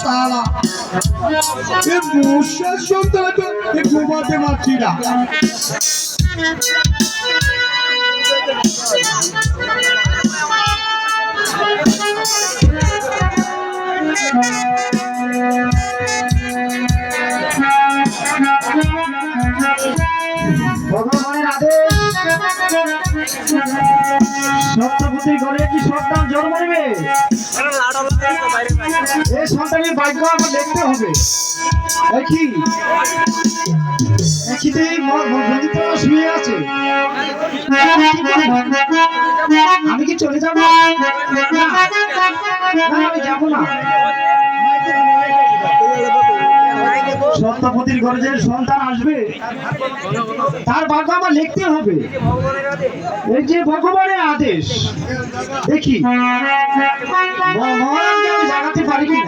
শালা। এ ঘুমাতে পারছি না। ভগবানের আদেশ। সত্যপতির ঘরে কি সন্তান জন্ম নেবে। এই সন্তানের ভাগ্য আমার দেখতে হবে। দেখি। দেখিতে বন্দিত শুয়ে আছে। আমি কি চলে যাব? আমি যাব না। সত্যপতির ঘরে যে সন্তান আসবে, তার ভাগ্য আমার লিখতে হবে। এই যে ভগবানের আদেশ, দেখি। আমি জাগাতে পারি কি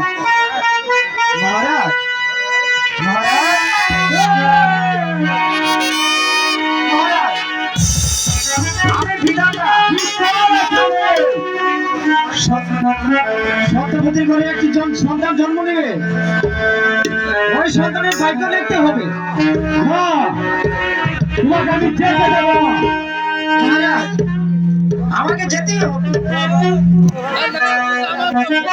মহারাজ ঘরে একটি সন্তান জন্ম নেবে। ওই সন্তানের ভাগ্য লিখতে হবে। তোমাকে আমি যেতে দেব। আমাকে যেতেই হবে। তোমাকে যেতে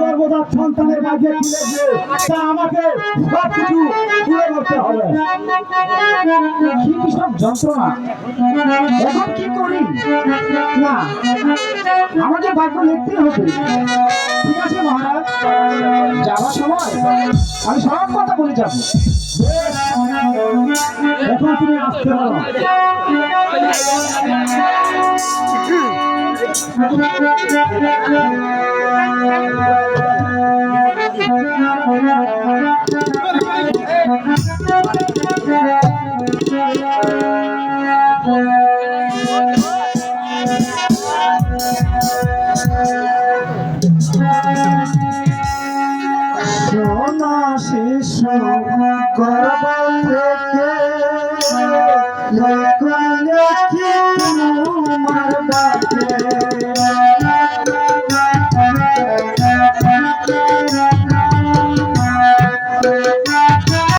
গর্ভজাত সন্তানের দিয়ে তা আমাকে সব কিছু তুলে করতে হবে। সব যন্ত্রণা। এখন কি করি? না আমাকে লিখতে হবে ঠিক আছে মহারাজ, যাওয়ার সময় আমি সব কথা বলে যাব। এখন তুমি আসতে পারো। করব থেকে লক্ষ লক্ষ